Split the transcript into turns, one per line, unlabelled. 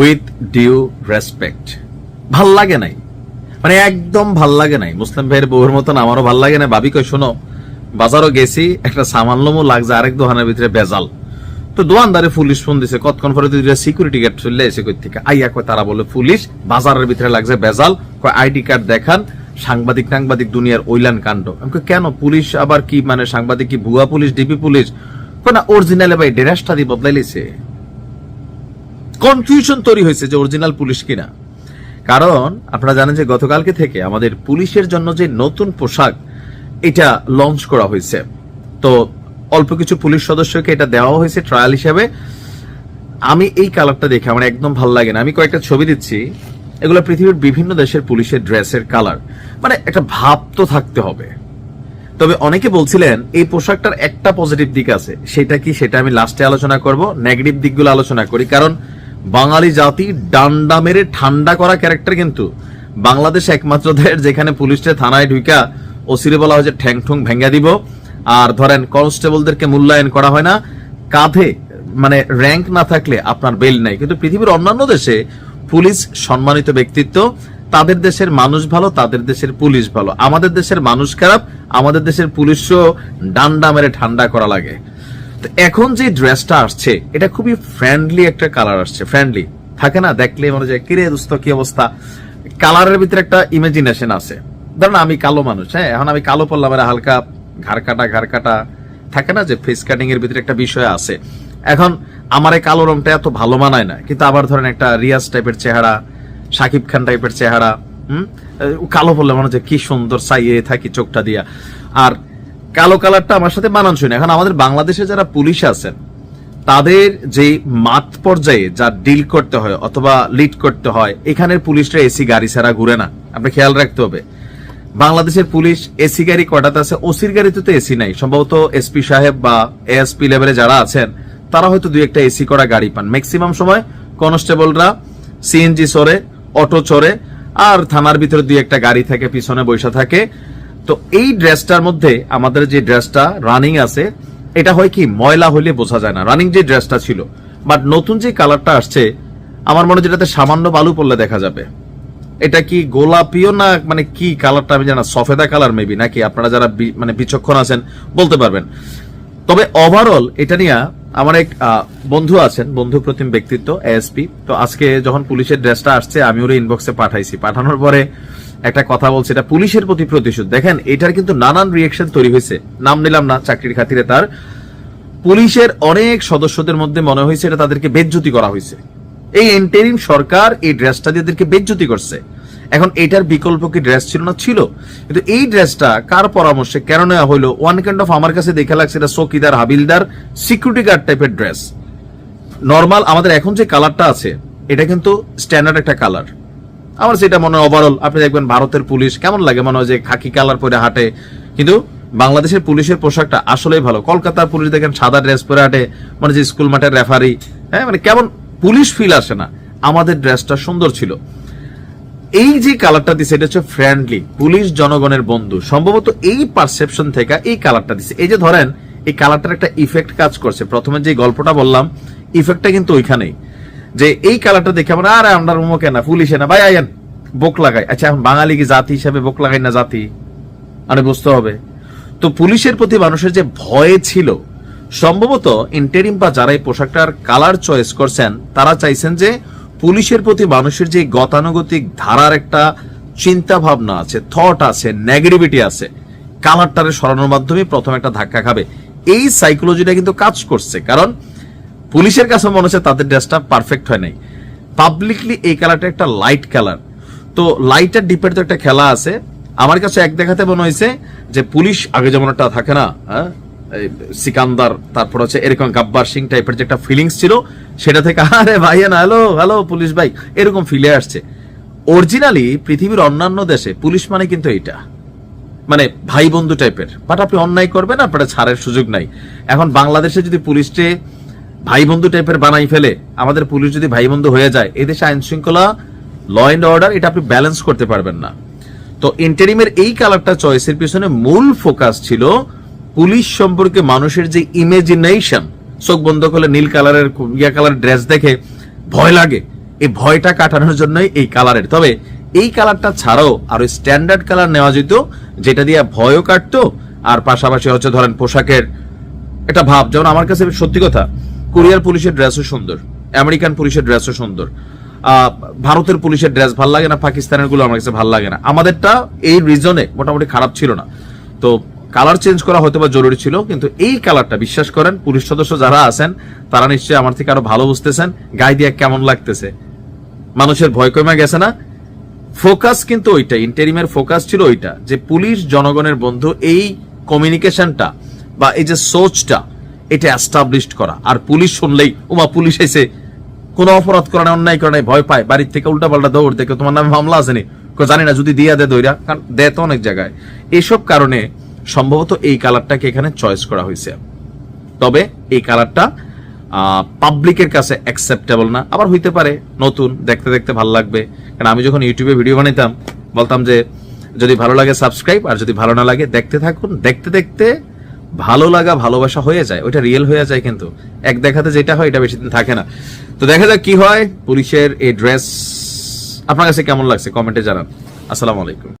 With due respect ভালো লাগে নাই? মানে একদম ভালো লাগে নাই। মুসলিম ভাইয়ের বউয়ের মতন আমারও ভালো লাগে না ভাবি কই শোনো, বাজারও গেছি, একটা সামান্যমও লাগছে আরেক দোকানের ভিতরে বেজাল। তো দোকানদারে পুলিশ ফোন দিছে, কতক্ষণ পরে দুইটা সিকিউরিটি গার্ড চলে এসে কই থেকে? আইয়া কয়, তারা বলে পুলিশ, বাজারের ভিতরে লাগছে বেজাল। কয়, আইডি কার্ড দেখান, সাংবাদিক টাংবাদিক দুনিয়ার ওইলান কাণ্ড। আমি কেন? পুলিশ আবার কি মানে সাংবাদিক কি, ভুয়া পুলিশ, ডিপি পুলিশ? না অরিজিনাল ভাই, ড্রেসটা দিয়ে বদলাই লিছে কনফিউশন তৈরি হয়েছে যে অরিজিনাল পুলিশ কিনা। কারণ আপনারা জানেন যে গতকালকে থেকে আমাদের পুলিশের জন্য যে নতুন পোশাক, এটা লঞ্চ করা হয়েছে। তো অল্প কিছু পুলিশ সদস্যকে এটা দেওয়া হয়েছে ট্রায়াল হিসেবে। আমি এই কালারটা দেখে আমার একদম ভালো লাগে না। আমি কয়েকটা ছবি দিচ্ছি। এগুলো পৃথিবীর বিভিন্ন দেশের পুলিশের ড্রেসের কালার। মানে একটা ভাব তো থাকতে হবে। তবে অনেকে বলছিলেন, এই পোশাকটার একটা পজিটিভ দিক আছে। সেটা কি সেটা আমি লাস্টে আলোচনা করব নেগেটিভ দিকগুলো আলোচনা করি। কারণ বাঙালি জাতি ডান্ডা মেরে ঠান্ডা করা ক্যারেক্টার কিন্তু। বাংলাদেশ একমাত্র দেশ যেখানে পুলিশটা থানায় ঢুকা ওসিরে বলা হয় যে ঠ্যাং ঠুং ভেঙ্গা দিব। আর ধরেন কনস্টেবলদেরকে মূল্যায়ন করা হয় না। কাঁধে মানে র্যাঙ্ক না থাকলে আপনার বেল নাই। কিন্তু পৃথিবীর অন্যান্য দেশে পুলিশ সম্মানিত ব্যক্তিত্ব। তাদের দেশের মানুষ ভালো, তাদের দেশের পুলিশ ভালো। আমাদের দেশের মানুষ খারাপ, আমাদের দেশের পুলিশও ডান্ডা মেরে ঠান্ডা করা লাগে। এখন যে ড্রেসটা আসছে, এটা খুবই ফ্রেন্ডলি একটা কালার আসছে ফ্রেন্ডলি থাকে না? দেখলে মনে যায় কিরে দোস্ত, কি অবস্থা? কালারের ভিতরে একটা ইমাজিনেশন আছে। ধরেন আমি কালো মানুষ হ্যাঁ? এখন আমি কালো পড়লাম এরা হালকা ঘাড় কাটা ঘাড় কাটা। থাকে না যে ফেস কাটিং এর ভিতরে একটা বিষয় আছে। এখন আমার এই কালো রংটা এত ভালো মানায় না। কিন্তু আবার ধরেন একটা রিয়াজ টাইপের চেহারা, সাকিব খান টাইপের চেহারা, হুম? কালো বললে মনে হচ্ছে কি সুন্দর চাইয়ে থাকি চোখটা দিয়া। আর কালো কালারটা আমার সাথে মানানসই না। এখন আমাদের বাংলাদেশে যারা পুলিশ আছেন, তাদের যে মাত পর্যায়ে যা ডিল করতে হয় অথবা লিড করতে হয়, এখানের পুলিশরা এসি গাড়ি ছাড়া ঘুরে না। আপনি খেয়াল রাখতে হবে। বাংলাদেশের পুলিশ এসি গাড়ি কটাতে আছে, ওসির গাড়িতে তো এসি নাই। সম্ভবত এসপি সাহেব বা এএসপি লেভেলে যারা আছেন, তারা হয়তো দুই একটা এসি করা গাড়ি পান। ম্যাক্সিমাম সময় কনস্টেবলরা সিএনজি চড়ে, অটো চড়ে, আর থানার ভিতরে দুই একটা গাড়ি থাকে, পিছনে বসে থাকে। তো এই ড্রেসটার মধ্যে আমাদের যে ড্রেসটা রানিং আছে, এটা হয় কি, ময়লা হইলে বোঝা যায় না। রানিং যে ড্রেসটা ছিল। বাট নতুন যে কালারটা আসছে, আমার মনে যেটাতে সামান্য বালু পড়লে দেখা যাবে। এটা কি গোলাপিও না মানে কি কালারটা আমি জানা সফেদা কালার মেবি নাকি আপনারা যারা মানে বিচক্ষণ আছেন, বলতে পারবেন। তবে ওভারঅল এটা নিয়ে আমার এক বন্ধু আছেন, বন্ধু প্রতিম ব্যক্তিত্ব এএসপি তো আজকে যখন পুলিশের ড্রেসটা আসছে, আমি ওর ইনবক্সে পাঠাইছি। পাঠানোর পরে একটা কথা বলছে, এটা পুলিশের প্রতি প্রতিশোধ। দেখেন, এটার কিন্তু নানান রিয়েকশন তৈরি হয়েছে। নাম নিলাম না, চাকরির খাতিরে তার। পুলিশের অনেক সদস্যদের মধ্যে মনে হয়েছে এটা তাদেরকে বেজ্জতি করা হয়েছে। এই এন্টেরিম সরকার এই ড্রেসটা দিয়ে এদেরকে বেজ্জতি করছে। এখন এটার বিকল্প কি ড্রেস ছিল না? ছিল। কিন্তু এই ড্রেসটা কার পরামর্শে কেন নেওয়া হলো? ওয়ান কাইন্ড অফ আমার কাছে দেখে লাগছে এটা চকিদার হাবিলদার সিকিউরিটি গার্ড টাইপের ড্রেস নর্মাল আমাদের এখন যে কালারটা আছে, এটা কিন্তু স্ট্যান্ডার্ড একটা কালার আমার সেটা মনে হয় ওভারঅল আপনি দেখবেন ভারতের পুলিশ কেমন লাগে? মনে হয় যে খাকি কালার পরে হাঁটে। কিন্তু বাংলাদেশের পুলিশের পোশাকটা আসলেই ভালো। কলকাতার পুলিশ দেখেন, সাদা ড্রেস পরে হাঁটে মানে যে স্কুল মাঠের রেফারি হ্যাঁ মানে কেমন পুলিশ ফিল আসে না। আমাদের ড্রেসটা সুন্দর ছিল। এই যে কালারটা দিছে, এটা হচ্ছে ফ্রেন্ডলি পুলিশ জনগণের বন্ধু। সম্ভবত এই পারসেপশন থেকে এই কালারটা দিছে। এই যে ধরেন, এই কালারটার একটা ইফেক্ট কাজ করছে। প্রথমে যে গল্পটা বললাম ইফেক্টটা কিন্তু ওইখানেই। যে এই কালারটা দেখে আমরা, আরে, আমরা রুমো কেনা, পুলিশে না। ভাই, আইয়েন, বোক লাগাই। আচ্ছা এখন বাঙালি কি জাতি হিসাবে বোক লাগাই না জাতি? আরে, বুঝতে হবে। তো পুলিশের প্রতি মানুষের যে ভয় ছিল, সম্ভবত ইন্টেরিম বা যারা এই পোশাকটার কালার চয়েস করছেন, তারা চাইছেন যে পুলিশের প্রতি মানুষের যে গতানুগতিক ধারার একটা চিন্তা ভাবনা আছে থট আছে নেগেটিভিটি আছে কালারটারে সরানোর মাধ্যমে প্রথম একটা ধাক্কা খাবে। এই সাইকোলজিটা কিন্তু কাজ করছে। কারণ পুলিশের কাছে মনে হচ্ছে তাদের ড্রেসটা পারফেক্ট হয় নাই। পাবলিকলি এই কালারটা একটা লাইট কালার তো লাইট আর ডিপের তো একটা খেলা আছে। আমার কাছে এক দেখাতে মনে হয়েছে যে পুলিশ আগে যেমন একটা থাকে না হ্যাঁ সিকান্দার, তারপর হচ্ছে এরকম গাব্বার সিং টাইপের যে একটা ফিলিংস ছিল, সেটা থেকে, আরে ভাইয়া না হ্যালো হ্যালো পুলিশ ভাই, এরকম ফিলে আসছে। অরিজিনালি পৃথিবীর অন্যান্য দেশে পুলিশ মানে কিন্তু এইটা। মানে ভাই বন্ধু টাইপের বাট আপনি অন্যায় করবেন, আপনার ছাড়ের সুযোগ নাই। এখন বাংলাদেশে যদি পুলিশকে ভাই বন্ধু টাইপের বানাই ফেলে আমাদের পুলিশ যদি ভাই বন্ধু হয়ে যায় এদেশে আইন শৃঙ্খলা ল অ্যান্ড অর্ডার এটা আপনি ব্যালেন্স করতে পারবেন না। তো ইন্টারিমের এই কালারটা চয়েসের পিছনে মূল ফোকাস ছিল পুলিশ সম্পর্কে মানুষের যে ইমেজিনেশন চোখ বন্ধ করলে নীল কালারের ইয়া কালার ড্রেস দেখে ভয় লাগে। এই ভয়টা কাটানোর জন্যই এই কালারের। তবে এই কালারটা ছাড়াও আরও স্ট্যান্ডার্ড কালার নেওয়া যেত, যেটা দিয়ে ভয়ও কাটতো, আর পাশাপাশি হচ্ছে ধরেন পোশাকের একটা ভাব। যেমন আমার কাছে সত্যি কথা কোরিয়ার পুলিশের ড্রেসও সুন্দর, আমেরিকান পুলিশের ড্রেসও সুন্দর। ভারতের পুলিশের ড্রেস ভালো লাগে না পাকিস্তানেরগুলো আমার কাছে ভালো লাগে না। আমাদেরটা এই রিজনে মোটামুটি খারাপ ছিল না। তো কালার চেঞ্জ করা হয়তো বা জরুরি ছিল, কিন্তু এই কালারটা বিশ্বাস করেন, পুলিশ সদস্য যারা আছেন, তারা নিশ্চয়ই আমার থেকে আরও ভালো বুঝতেছেন, গায়ে দিয়ে কেমন লাগতেছে। মানুষের ভয় কমে গেছে না? ফোকাস কিন্তু ওইটা ইন্টারিমের ফোকাস ছিল ওইটা, যে পুলিশ জনগণের বন্ধু এই কমিউনিকেশনটা বা এই যে সোচটা এটা এস্টাবলিশড করা। আর পুলিশ শুনলেই, ওমা, পুলিশ এসে কোনো অপরাধ করে না অন্যায় করে নাই, ভয় পায়। বাড়ির থেকে উল্টা পাল্টা দৌড় দেখে তোমার নামে মামলা আসেনি জানি না, যদি দিয়া দে দইরা, কারণ দেয় তো অনেক জায়গায়। এসব কারণে সম্ভবত এই কালারটাকে এখানে চয়েস করা হয়েছে। তবে এই কালারটা পাবলিকের কাছে অ্যাকসেপ্টেবল না। আবার হইতে পারে, নতুন, দেখতে দেখতে ভালো লাগবে। কারণ আমি যখন ইউটিউবে ভিডিও বানাইতাম, বলতাম যে, যদি ভালো লাগে সাবস্ক্রাইব আর যদি ভালো না লাগে, দেখতে থাকুন। দেখতে দেখতে ভালো লাগা, ভালোবাসা হয়ে যায়, ওইটা রিয়েল হয়ে যায় কিন্তু। এক দেখাতে যেটা হয়, এটা বেশি দিন থাকে না। তো দেখা যাক কি হয়, পুলিশের এই ড্রেস আপনার কাছে কেমন লাগছে? কমেন্টে জানান। আসসালামু আলাইকুম।